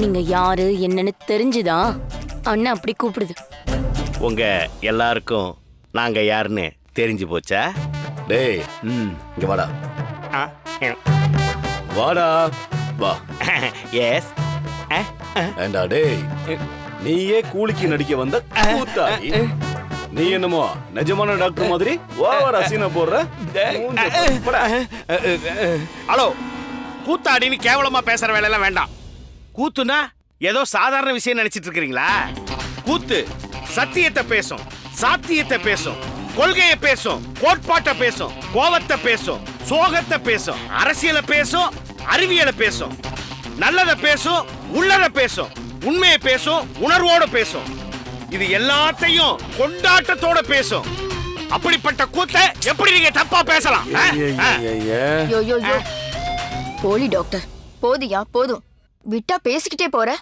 நீங்க யாரு என்னன்னு தெரிஞ்சுதான் அண்ணன் அப்படி கூப்பிடுது. உங்க எல்லாருக்கும் நாங்க யாருன்னு தெரிஞ்சு போச்சா? டேய் ம். இங்க வாடா. வாடா. வா. எஸ் ஏண்டா டேய் நீயே கூலிக்கு நடிக்க வந்த கூத்தாடி. நீ என்னமோ நிஜமான டாக்டர் மாதிரி ஓவர் அசீனா போடுற. ஹலோ கூத்தாடின்னு கேவலமா பேசுற வேலையெல்லாம் வேண்டாம். கூத்துனா ஏதோ சாதாரண விஷயம் நினைச்சிட்டு இருக்கிறீங்களா? கூத்து சத்தியத்தை பேசும் சாத்தியத்தை பேசும் கொள்கையை பேசும் கோட்பாட்டை பேசும் கோவத்தை பேசும் சோகத்தை பேசும் அரசியலை பேசும் அறிவியலை பேசும் நல்லதை பேசும் உள்ளத பேசும் உண்மையை பேசும் உணர்வோட பேசும். இது எல்லாத்தையும் கொண்டாட்டத்தோட பேசும். அப்படிப்பட்ட கூத்தை எப்படி நீங்க தப்பா பேசலாம்? போலி டாக்டர். போதியா? போதும். விட்டா பேசிக்கிட்டே போற.